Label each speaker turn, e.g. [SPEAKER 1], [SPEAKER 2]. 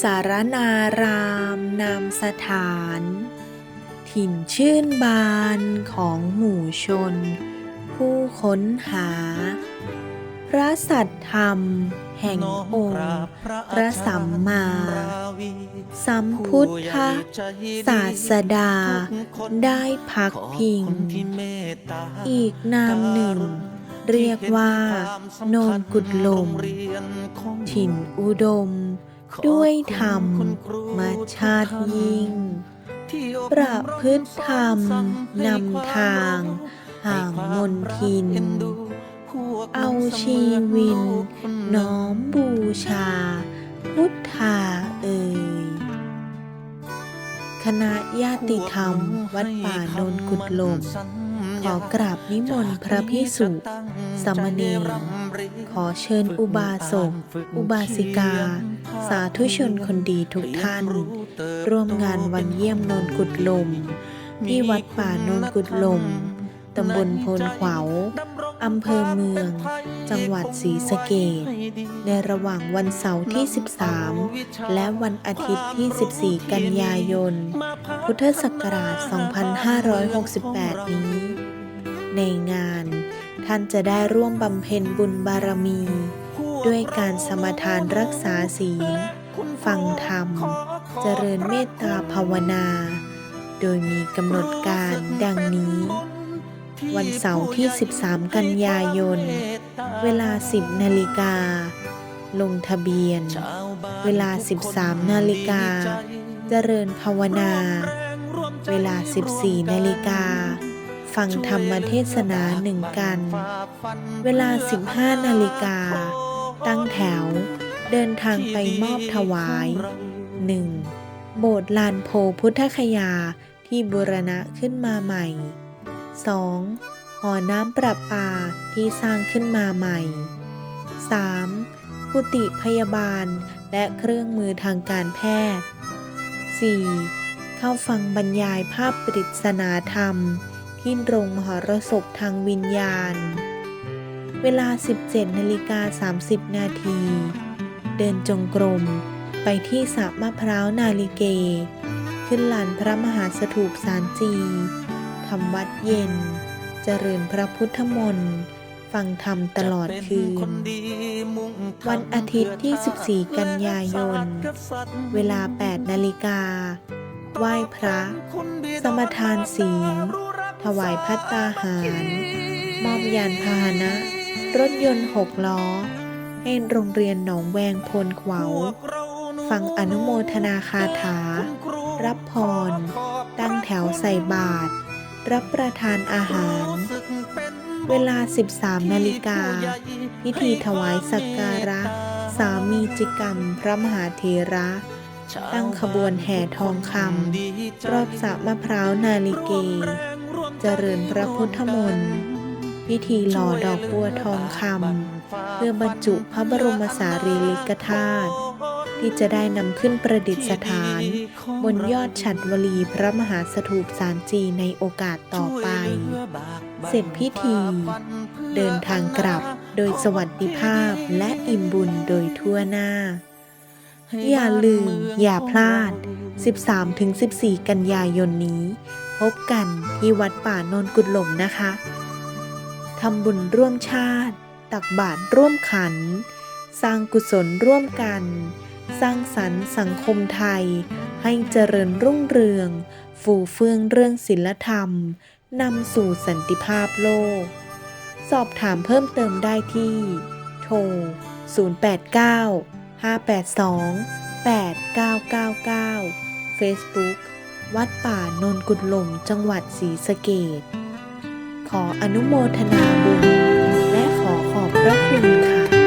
[SPEAKER 1] สารนารามนามสถาน ถิ่นชื่นบานของหมู่ชน ผู้ค้นหา พระสัตธรรม แห่งองค์พระสัมมาสัมพุทธศาสดา ได้พักพิง อีกนามหนึ่งเรียกว่า โนนกุดลม ถิ่นอุดม ด้วยธรรมมาชาติยิ่ง ประพฤติธรรมนำทางห่างมนทิน เอาชีวิน น้อมบูชา พุทธาเอ่ยคณะญาติธรรม วัดป่าโนนกุดลมขอกราบนิมนต์พระพิสุสมเณร ขอเชิญอุบาสก อุบาสิกา สาธุชนคนดีทุกท่าน ร่วมงานวันเยี่ยมโนนกุดลม ที่วัดป่าโนนกุดลม ตำบลโพนขวาวอำเภอเมือง จังหวัดศรีสะเกษในระหว่างวันเสาร์ที่ 13 และวันอาทิตย์ที่ 14 กันยายน พุทธศักราช 2568 นี้ ในงาน ท่านจะได้ร่วมบำเพ็ญบุญบารมี ด้วยการสมทานรักษาศีล ฟังธรรม เจริญเมตตาภาวนา โดยมีกำหนดการดังนี้ วันเสาร์ที่ 13 กันยายน เวลา 10 นาฬิกา ลงทะเบียน เวลา 13 นาฬิกา เจริญภาวนา เวลา 14 นาฬิกา ฟังธรรมเทศนาหนึ่งกัน เวลา 15 นาฬิกา ตั้งแถว เดินทางไปมอบถวาย 1. โบสถ์ลานโพพุทธคยาที่บูรณะขึ้นมาใหม่ 2. หอน้ำประปาที่สร้างขึ้นมาใหม่ 3. กุฏิพยาบาลและเครื่องมือทางการแพทย์ 4. เข้าฟังบรรยายภาพปริศนาธรรม ที่โรงมหรสพทางวิญญาณ เวลา 17นาฬิกา30 นาที เดินจงกรม ไปที่สระมะพร้าวนาลิเก ขึ้นลานพระมหาสถูปสารจีทำวัดเย็น เจริญพระพุทธมนต์ฟังธรรมตลอดคืน วันอาทิตย์ที่ 14 กันยายน เวลา 8 นาฬิกา ไหว้พระ สมทานศีล ถวายพัตตาหาร มอบยานพาหนะ รถยนต์หกล้อ ให้โรงเรียนหนองแวงพลขวาวฟังอนุโมทนาคาถา รับพร ตั้งแถวใส่บาตรรับประทานอาหาร เวลา 13 นาฬิกา พิธีถวายสักการะ สามีจิกรรมพระมหาเทระ ตั้งขบวนแห่ทองคำรอบสระมะพร้าวนาลิเก เจริญพระพุทธมนต์พิธีหล่อดอกบัวทองคำเพื่อบรรจุพระบรมสารีริกธาตุที่จะได้นำขึ้นประดิษฐาน บนยอดฉัดวลีพระมหาสถูปสารจีในโอกาสต่อไป เสร็จพิธี เดินทางกลับโดยสวัสดิภาพและอิ่มบุญโดยทั่วหน้า อย่าลืม อย่าพลาด 13-14 กันยายนนี้ พบกันที่วัดป่าโนนกุดหลงนะคะทำบุญร่วมชาติ ตักบาตรร่วมขัน สร้างกุศลร่วมกัน สร้างสรรค์สังคมไทย ให้เจริญรุ่งเรืองฟูเฟื่องเรื่องศิลธรรมนำสู่สันติภาพโลก สอบถามเพิ่มเติมได้ที่ โทร 089 582 8999 Facebook วัดป่านนกุดหลมจังหวัดศรีสะเกดขออนุโมทนาบุญ และขอขอบพระคุณค่ะ